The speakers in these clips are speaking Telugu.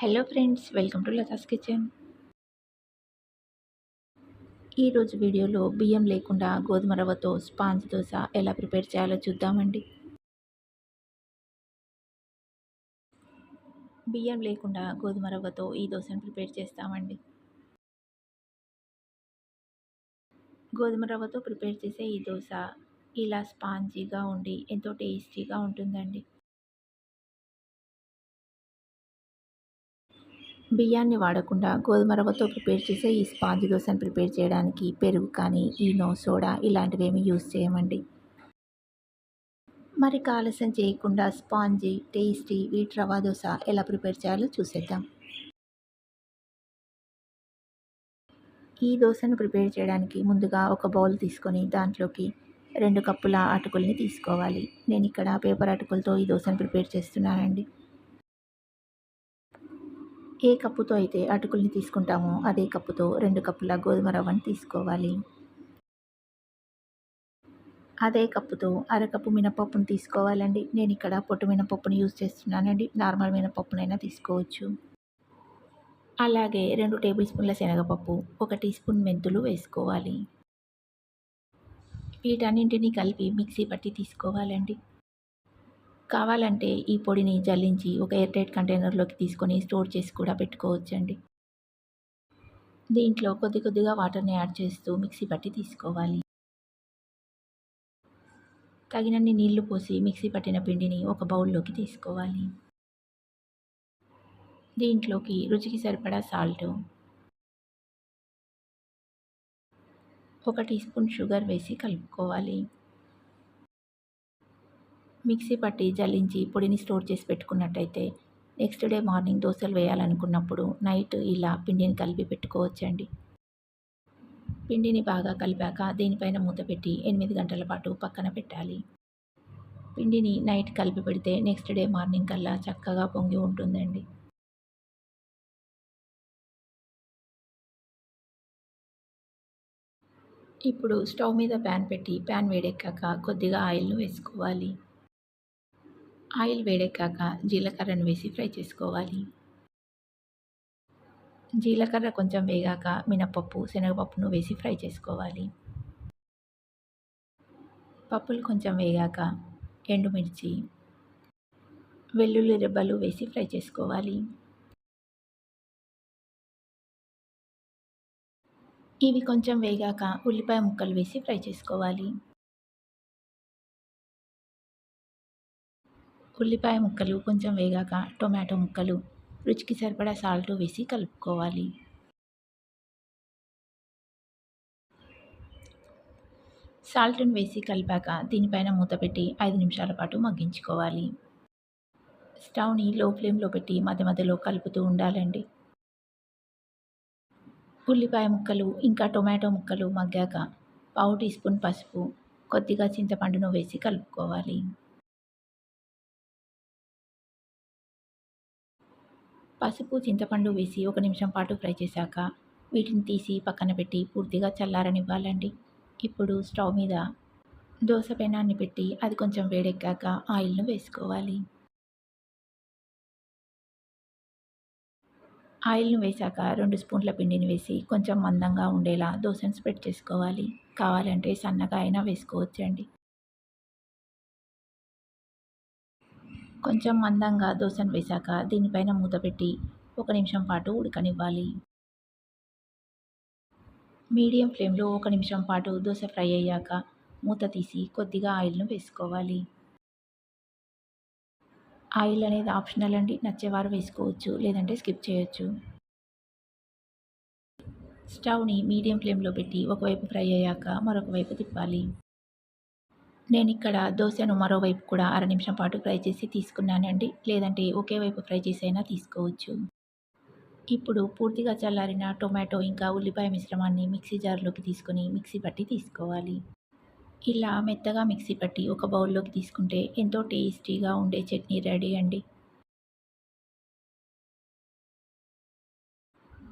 Hello friends welcome to Latha's kitchen. ఈరోజు వీడియోలో బియ్యం లేకుండా గోధుమ రవ్వతో స్పాంజ్ దోశ ఎలా ప్రిపేర్ చేయాలో చూద్దామండి. బియ్యం లేకుండా గోధుమ రవ్వతో ఈ దోశను ప్రిపేర్ చేస్తామండి. గోధుమ రవ్వతో ప్రిపేర్ చేసే ఈ దోశ ఇలా స్పాంజీగా ఉండి ఎంతో టేస్టీగా ఉంటుందండి. బియ్యాన్ని వాడకుండా గోధుమ రవ్వతో ప్రిపేర్ చేసే ఈ స్పాంజ్ దోశను ప్రిపేర్ చేయడానికి పెరుగు కానీ ఈనో సోడా ఇలాంటివేమి యూజ్ చేయమండి. మరి ఆలస్యం చేయకుండా spongy tasty wheat rava dosa ఎలా ప్రిపేర్ చేయాలో చూసేద్దాం. ఈ దోశను ప్రిపేర్ చేయడానికి ముందుగా ఒక బౌల్ తీసుకొని దాంట్లోకి రెండు కప్పుల అటుకుల్ని తీసుకోవాలి. నేను ఇక్కడ పేపర్ అటుకులతో ఈ దోశను ప్రిపేర్ చేస్తున్నానండి. ఏ కప్పుతో అయితే అటుకుల్ని తీసుకుంటామో అదే కప్పుతో రెండు కప్పుల గోధుమ రవ్వని తీసుకోవాలి. అదే కప్పుతో అరకప్పు మినపప్పును తీసుకోవాలండి. నేను ఇక్కడ పొట్టు మినపప్పును యూజ్ చేస్తున్నానండి. నార్మల్ మినపప్పునైనా తీసుకోవచ్చు. అలాగే రెండు టేబుల్ స్పూన్ల శనగపప్పు ఒక టీ స్పూన్ మెంతులు వేసుకోవాలి. వీటన్నింటినీ కలిపి మిక్సీ పట్టి తీసుకోవాలండి. కావాలంటే ఈ పొడిని జల్లించి ఒక ఎయిర్టైట్ కంటైనర్లోకి తీసుకొని స్టోర్ చేసి కూడా పెట్టుకోవచ్చండి. దీంట్లో కొద్ది కొద్దిగా వాటర్ని యాడ్ చేస్తూ మిక్సీ పట్టి తీసుకోవాలి. తగినన్ని నీళ్ళు పోసి మిక్సీ పట్టిన పిండిని ఒక బౌల్లోకి తీసుకోవాలి. దీంట్లోకి రుచికి సరిపడా సాల్ట్ ఒక టీ స్పూన్ షుగర్ వేసి కలుపుకోవాలి. మిక్సీ పట్టి జల్లించి పొడిని స్టోర్ చేసి పెట్టుకున్నట్టయితే నెక్స్ట్ డే మార్నింగ్ దోశలు వేయాలనుకున్నప్పుడు నైట్ ఇలా పిండిని కలిపి పెట్టుకోవచ్చండి. పిండిని బాగా కలిపాక దీనిపైన మూత పెట్టి ఎనిమిది గంటల పాటు పక్కన పెట్టాలి. పిండిని నైట్ కలిపి పెడితే నెక్స్ట్ డే మార్నింగ్ కల్లా చక్కగా పొంగి ఉంటుందండి. ఇప్పుడు స్టవ్ మీద ప్యాన్ పెట్టి ప్యాన్ వేడెక్కాక కొద్దిగా ఆయిల్ను వేసుకోవాలి. ఆయిల్ వేడెక్కాక జీలకర్రను వేసి ఫ్రై చేసుకోవాలి. జీలకర్ర కొంచెం వేగాక మినపప్పు శనగపప్పును వేసి ఫ్రై చేసుకోవాలి. పప్పులు కొంచెం వేగాక ఎండుమిర్చి వెల్లుల్లి రెబ్బలు వేసి ఫ్రై చేసుకోవాలి. ఇవి కొంచెం వేగాక ఉల్లిపాయ ముక్కలు వేసి ఫ్రై చేసుకోవాలి. ఉల్లిపాయ ముక్కలు కొంచెం వేగాక టొమాటో ముక్కలు రుచికి సరిపడా సాల్ట్ వేసి కలుపుకోవాలి. సాల్ట్ను వేసి కలిపాక దీనిపైన మూత పెట్టి ఐదు నిమిషాల పాటు మగ్గించుకోవాలి. స్టవ్ని లో ఫ్లేమ్లో పెట్టి మధ్య మధ్యలో కలుపుతూ ఉండాలండి. ఉల్లిపాయ ముక్కలు ఇంకా టొమాటో ముక్కలు మగ్గాక పావు టీ స్పూన్ పసుపు కొద్దిగా చింతపండును వేసి కలుపుకోవాలి. పసుపు చింతపండు వేసి ఒక నిమిషం పాటు ఫ్రై చేశాక వీటిని తీసి పక్కన పెట్టి పూర్తిగా చల్లారనివ్వాలండి. ఇప్పుడు స్టవ్ మీద దోశ పెనాన్ని పెట్టి అది కొంచెం వేడెక్కాక ఆయిల్ను వేసుకోవాలి. ఆయిల్ను వేశాక రెండు స్పూన్ల పిండిని వేసి కొంచెం మందంగా ఉండేలా దోశను స్ప్రెడ్ చేసుకోవాలి. కావాలంటే సన్నగా అయినా వేసుకోవచ్చండి. కొంచెం మందంగా దోశను వేశాక దీనిపైన మూత పెట్టి ఒక నిమిషం పాటు ఉడకనివ్వాలి. మీడియం ఫ్లేమ్లో ఒక నిమిషం పాటు దోశ ఫ్రై అయ్యాక మూత తీసి కొద్దిగా ఆయిల్ను వేసుకోవాలి. ఆయిల్ అనేది ఆప్షనల్ అండి నచ్చేవారు వేసుకోవచ్చు లేదంటే స్కిప్ చేయొచ్చు. స్టవ్ని మీడియం ఫ్లేమ్లో పెట్టి ఒకవైపు ఫ్రై అయ్యాక మరొక వైపు తిప్పాలి. నేను ఇక్కడ దోశను మరోవైపు కూడా అర నిమిషం పాటు ఫ్రై చేసి తీసుకున్నానండి. లేదంటే ఒకే వైపు ఫ్రై చేసి అయినా తీసుకోవచ్చు. ఇప్పుడు పూర్తిగా చల్లారిన టొమాటో ఇంకా ఉల్లిపాయ మిశ్రమాన్ని మిక్సీ జార్లోకి తీసుకొని మిక్సీ పట్టి తీసుకోవాలి. ఇలా మెత్తగా మిక్సీ పట్టి ఒక బౌల్లోకి తీసుకుంటే ఎంతో టేస్టీగా ఉండే చట్నీ రెడీ అండి.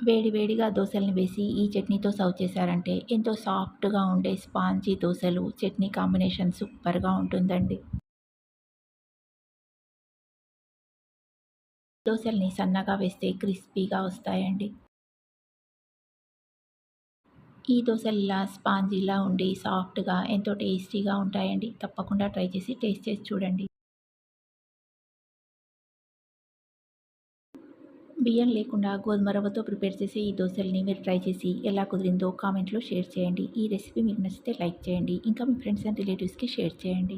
వేడి వేడిగా దోశల్ని వేసి ఈ చట్నీతో సర్వ్ చేశారంటే ఎంతో సాఫ్ట్గా ఉండే స్పాంజీ దోశలు చట్నీ కాంబినేషన్ సూపర్గా ఉంటుందండి. దోశల్ని సన్నగా వేస్తే క్రిస్పీగా వస్తాయండి. ఈ దోశలు ఇలా స్పాంజీలా ఉండి సాఫ్ట్గా ఎంతో టేస్టీగా ఉంటాయండి. తప్పకుండా ట్రై చేసి టేస్ట్ చేసి చూడండి. బియ్యం లేకుండా గోధుమ రవ్వతో ప్రిపేర్ చేసే ఈ దోశల్ని మీరు ట్రై చేసి ఎలా కుదిరిందో కామెంట్లో షేర్ చేయండి. ఈ రెసిపీ మీకు నచ్చితే లైక్ చేయండి. ఇంకా మీ ఫ్రెండ్స్ అండ్ రిలేటివ్స్కి షేర్ చేయండి.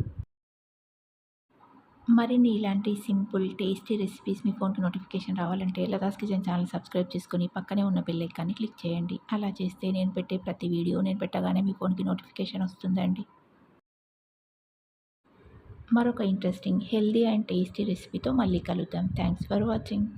మరిన్ని ఇలాంటి సింపుల్ టేస్టీ రెసిపీస్ మీ ఫోన్కి నోటిఫికేషన్ రావాలంటే లతాస్ కిచెన్ ఛానల్ సబ్స్క్రైబ్ చేసుకుని పక్కనే ఉన్న బెల్ ఐకాన్ని క్లిక్ చేయండి. అలా చేస్తే నేను పెట్టే ప్రతి వీడియో నేను పెట్టగానే మీ ఫోన్కి నోటిఫికేషన్ వస్తుందండి. మరొక ఇంట్రెస్టింగ్ హెల్దీ అండ్ టేస్టీ రెసిపీతో మళ్ళీ కలుద్దాం. Thanks for watching.